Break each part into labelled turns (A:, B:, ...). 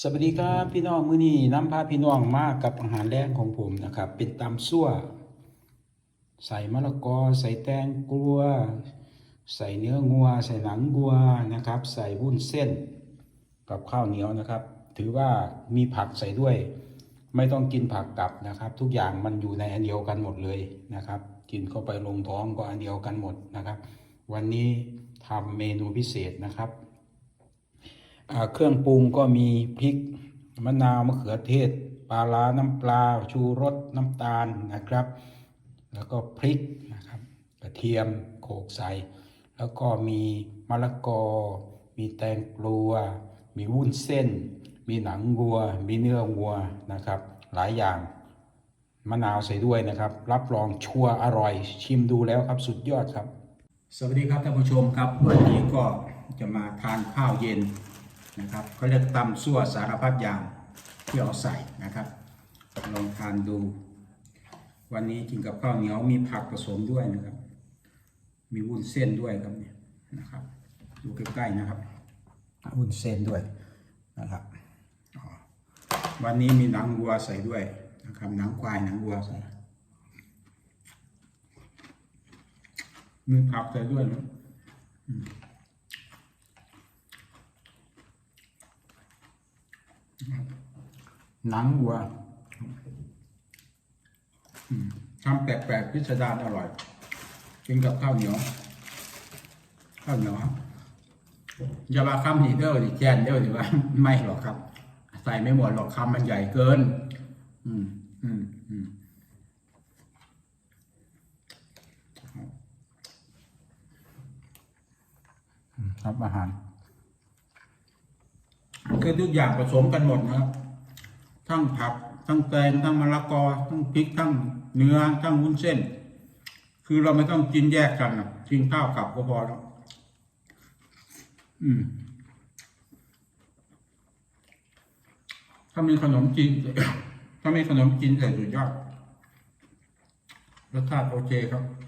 A: สวัสดีครับพี่น้องมื้อนี้น้ำพาพี่น้องมากกับอาหารแรงของผมนะครับ เป็นตำซั่ว ใส่มะละกอ ใส่แตงกลัว ใส่เนื้องัว ใส่หนังงัวนะครับ ใส่วุ้นเส้น กับข้าวเหนียวนะครับ ถือว่ามีผักใส่ด้วย ไม่ต้องกินผักกลับนะครับ ทุกอย่างมันอยู่ในอันเดียวกันหมดเลยนะครับ กินเข้าไปลงท้องก็อันเดียวกันหมดนะครับ วันนี้ทำเมนูพิเศษนะครับ เครื่องปรุงก็มีพริกมะนาวมะเขือเทศปลาร้าน้ำปลา ชูรสน้ำตาลนะครับ แล้วก็พริกนะครับกระเทียมโขกใส่ แล้วก็มีมะละกอ มีแตงกลัว มีวุ้นเส้น มีหนังวัว มีเนื้อวัวนะครับ หลายอย่างมะนาวใส่ด้วยนะครับ รับรองชัวอร่อย ชิมดูแล้วครับสุดยอดครับ สวัสดีครับท่านผู้ชมครับวันนี้ก็จะมาทานข้าวเย็น นะครับเขาเรียกตำซั่วสารพัดอย่างที่เอาใส่นะครับ ลองทานดู วันนี้กินกับข้าวเหนียวมีผักผสมด้วยนะครับ มีวุ้นเส้นด้วยครับเนี่ยนะครับดูใกล้ๆนะครับวุ้นเส้นด้วยนะครับอ๋อวันนี้มีหนังวัวใส่ด้วยนะครับหนังควายหนังวัวใส่มีผักใส่ด้วยนะอืม หนังวัวทำแปลกๆพิสดารอร่อย กินกับข้าวเหนียว ข้าวเหนียวครับอย่าว่าคำนี้เด้อดิแกนเด้อหรือว่า ไม่หรอกครับ ใส่ไม่หมดหรอกคำมันใหญ่เกิน อืม อืม อืมครับอาหาร คือทุกอย่างผสมกันหมดนะครับ ทั้งผัก ทั้งแตงทั้งมะละกอ ทั้งพริก ทั้งเนื้อ ทั้งวุ้นเส้น คือเราไม่ต้องกินแยกกันนะกินข้าวกับก็พอแล้วอืม ถ้ามีขนมจีนถ้ามีขนมจีนใส่สุดยอดรสชาติโอเคครับ อื้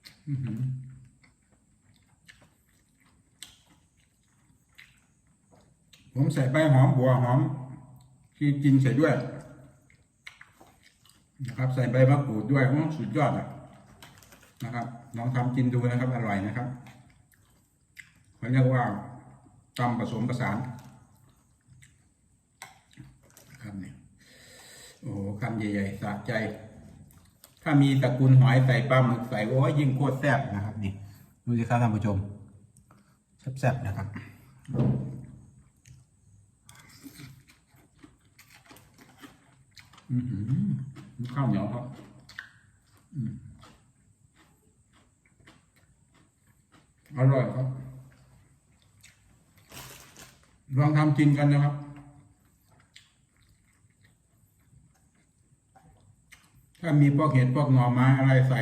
A: อหือ ผมใส่ใบหอมบัวหอมที่กินใส่ด้วย นะครับ ใส่ใบมะกรูดด้วยอื้อสุดยอดอะนะครับลองทำกินดูนะครับ อร่อยนะครับเขาเรียกว่าตำผสมผสานนะครับเนี่ยโอ้โหคำใหญ่ๆสะใจ ถ้ามีตระกูลหอยใส่ปลาหมึกใส่โอ้ยยิ่งโคตรแซ่บนะครับนี่ดูสิครับท่านผู้ชมแซ่บๆนะครับอือหือข้าวเหนียวครับอร่อยครับ ลองทำกินกันนะครับ ถ้ามีพวกเห็ดพวกหน่อไม้อะไรใส่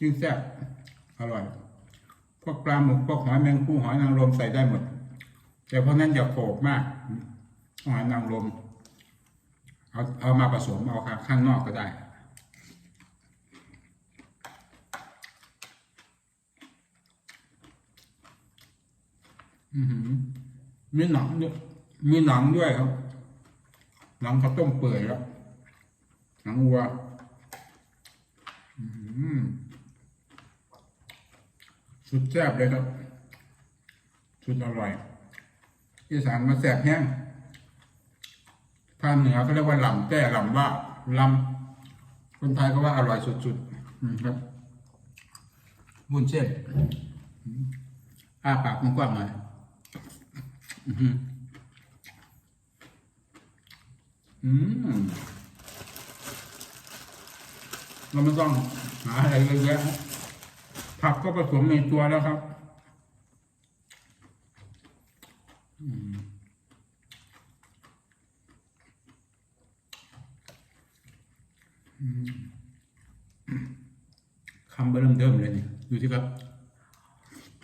A: ยิ่งแซ่บอร่อย พวกปลาหมึกพวกหอยแมงผู้หอยนางรมใส่ได้หมด แต่เพราะนั้นอย่าโขกมากหอยนางรมเอาเอามาผสมเอาข้างนอกก็ได้มีหนังด้วยมีหนังด้วยครับ หนังเขาต้มเปื่อยแล้ว หนังวัวสุดแซ่บเลยครับ สุดอร่อย อีสานมาแซ่บแห้งภาคเหนือเขาเรียกว่าลำแต้ลำว่าลำคนไทยก็ว่าอร่อยสุดๆครับบุญเส้นอ้าปากกว้างๆหน่อยอืมอืม เราไม่ต้องหาอะไรเยอะแยะผักก็ผสมในตัวแล้วครับอืมอืมคำเริ่มเดิมเลยเนี่ยดูสิครับ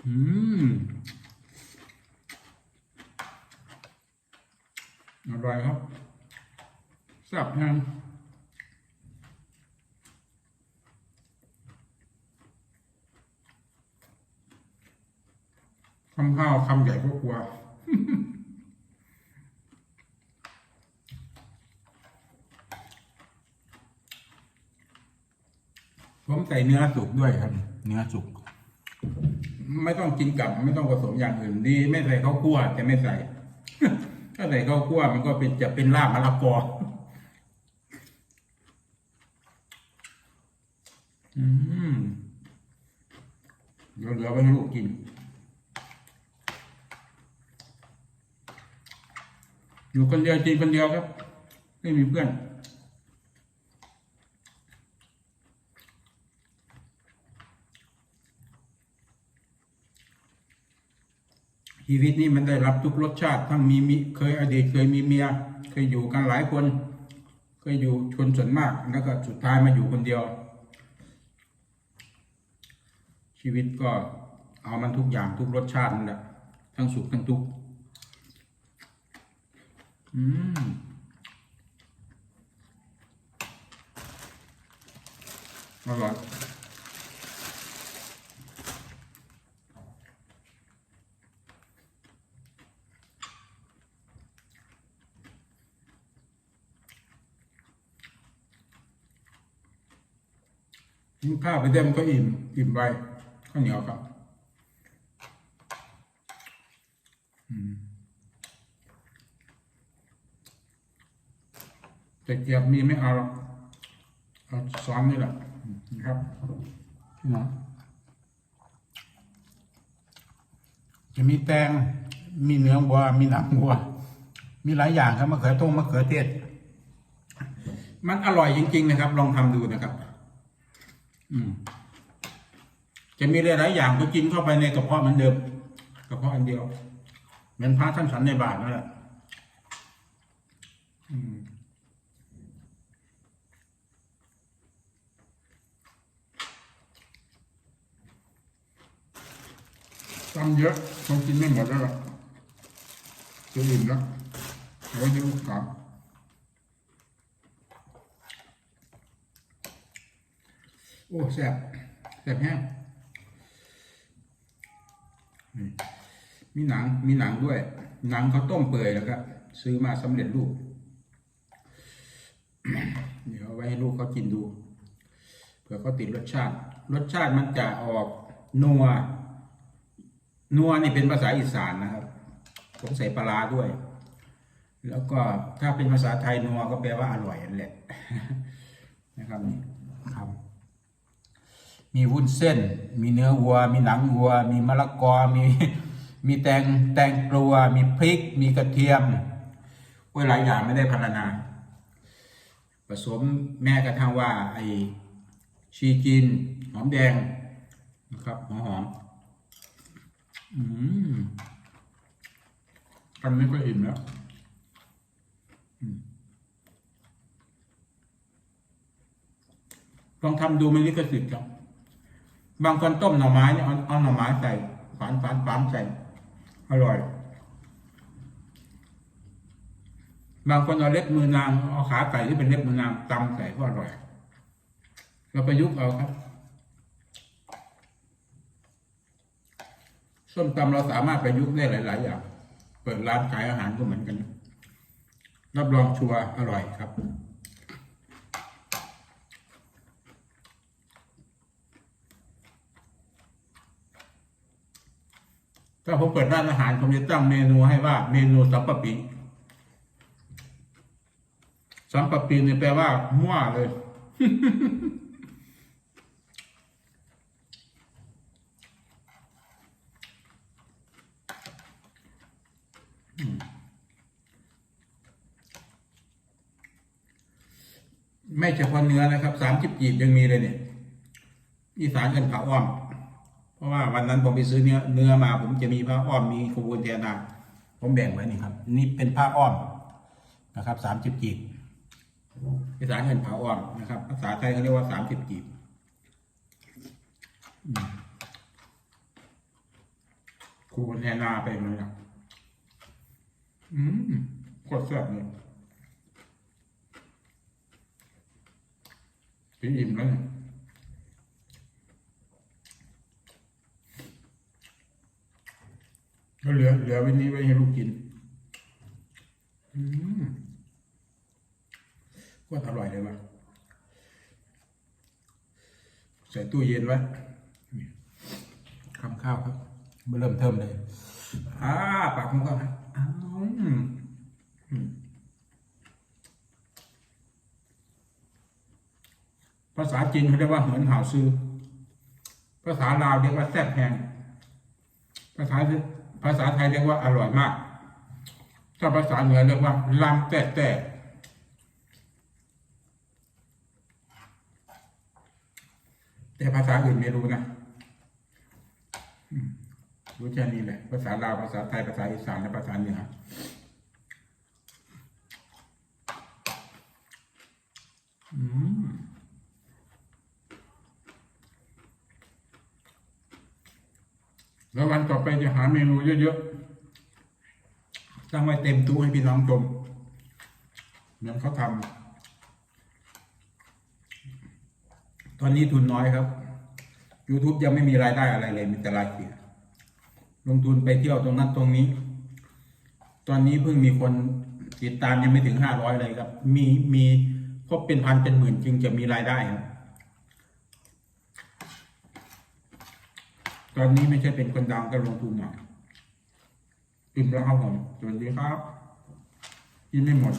A: อืมอร่อยครับแซ่บแห้ง อ ร่อย
B: คำข้าวคำใหญ่ก็กลัว ผมใส่เนื้อสุกด้วยครับ เนื้อสุก ไม่ต้องกินกับ ไม่ต้องผสมอย่างอื่นดี ไม่ใส่ข้าวคั่วแต่ไม่ใส่ ถ้าใส่ข้าวคั่วมันก็เป็นจะเป็นลาบมะละกออืมเดี๋ยวเหลือไว้ให้ลูกกิน อยู่คนเดียวกินคนเดียวครับ ไม่มีเพื่อน ชีวิตนี้มันได้รับทุกรสชาติ ทั้งมีมิเคยอดีตเคยมีเมีย เคยอยู่กันหลายคน เคยอยู่ชนส่วนมากแล้วก็สุดท้ายมาอยู่คนเดียว ชีวิตก็เอามันทุกอย่างทุกรสชาตินั่นแหละทั้งสุขทั้งทุกข์ อืมอร่อยกินข้าวไปเต็มก็อิ่ม อิ่มไปข้าวเหนียวครับ อืม แต่เกียบมีไม่เอาหรอกเอาซ้อนนี่แหละอืมนะครับพี่น้องจะมีแตงมีเนื้อวัว มีหนังวัว มีหลายอย่างครับมะเขือต้มมะเขือเทศ มันอร่อยจริง ๆ นะครับ ลองทำดูนะครับ อืมจะมีหลายๆอย่างก็กินเข้าไปในกระเพาะเหมือนเดิมกระเพาะอันเดียวเหมือนพระท่านฉันในบาทนั่นแหละอืม ตำเยอะคงกินไม่หมดแล้วล่ะจะอิ่มแล้วเอาไว้ที่ลูกค้าโอ้แซ่บแซ่บแห้งมีหนังมีหนังด้วย หนังเขาต้มเปื่อยแล้วครับซื้อมาสำเร็จรูปเดี๋ยวไว้ให้ลูกเขากินดูเผื่อเขาติดรสชาติ รสชาติมันจะออกนัว นัวนี่เป็นภาษาอีสานนะครับผมใส่ปลาด้วย แล้วก็ถ้าเป็นภาษาไทยนัวก็แปลว่าอร่อยนั่นแหละนะครับนี่ครับมีวุ้นเส้น มีเนื้อวัว มีหนังวัว มีมะละกอ มี มีแตง แตงกลัว มีพริก มีกระเทียมโอ้หลายอย่างไม่ได้พัฒนา ผสมแม้กระทั่งว่าไอชีจิน หอมแดงนะครับหอมหอม อืมทำนี้ก็อิ่มแล้วลองทำดูมันลิขสิทธิ์ครับ บางคนต้มหน่อไม้เนี่ยเอาเอาหน่อไม้ใส่ฝานฝานฝานใส่ อร่อย บางคนเอาเล็บมือนางเอาขาไก่ที่เป็นเล็บมือนางตำใส่ก็อร่อย เราประยุกต์เอาครับ ส้มตำเราสามารถประยุกต์ได้หลาย ๆ อย่าง เปิดร้านขายอาหารก็เหมือนกัน รับรองชัวร์อร่อยครับ ถ้าผมเปิดร้านอาหารผมจะตั้งเมนูให้ว่าเมนูสัมปะปีสัมปะปีนี่แปลว่า มั่วเลย ไม่เฉพาะเนื้อนะครับสามสิบกีบยังมีเลยเนี่ยอีสานกันผ้าอ้อม เพราะว่าวันนั้นผมไปซื้อเนื้อเนื้อมา ผมจะมีผ้าอ้อมมีขบวนเทียนาผมแบ่งไว้นี่ครับ นี่เป็นผ้าอ้อมนะครับสามสิบกีบอีสานกันผ้าอ้อมนะครับ ภาษาไทยเขาเรียกว่าสามสิบกีบอืมขบวนเทียนาไปเลยครับอืมโคตรแซ่บเลย กินอิ่มแล้วเนี่ยแล้วเหลือเหลือไว้นี้ไว้ให้ลูกกิน อืมว่าอร่อยเลยว่ะใส่ตู้เย็นไว้คำข้าวครับมื่เริ่มเทิมเลย อ่า ปากของเขาครับอ้าวอืมอืม ภาษาจีนเขาเรียกว่าเหินห่าซื้อ ภาษาลาวเรียกว่าแซ่บแพงภาษาภาษาไทยเรียกว่าอร่อยมาก ถ้าภาษาเหนือเรียกว่าลำแต่แต่แต่ภาษาอื่นไม่รู้นะ รู้แค่นี้แหละ ภาษาลาว ภาษาไทย ภาษาอีสาน และภาษาเหนือม แล้ววันต่อไปจะหาเมนูเยอะๆตั้งไว้เต็มตู้ให้พี่น้องชมเหมือนเขาทำตอนนี้ทุนน้อยครับ YouTube ยังไม่มีรายได้อะไรเลยมีแต่รายเสียลงทุนไปเที่ยวตรงนั้นตรงนี้ ตอนนี้เพิ่งมีคนติดตามยังไม่ถึงห้าร้อยเลยครับ มีมีครบเป็นพันเป็นหมื่นจึงจะมีรายได้ครับ ตอนนี้ไม่ใช่เป็นคนดังก็ลงทุนหน่อยอิ่มแล้วครับผมสวัสดีครับ กินไม่หมด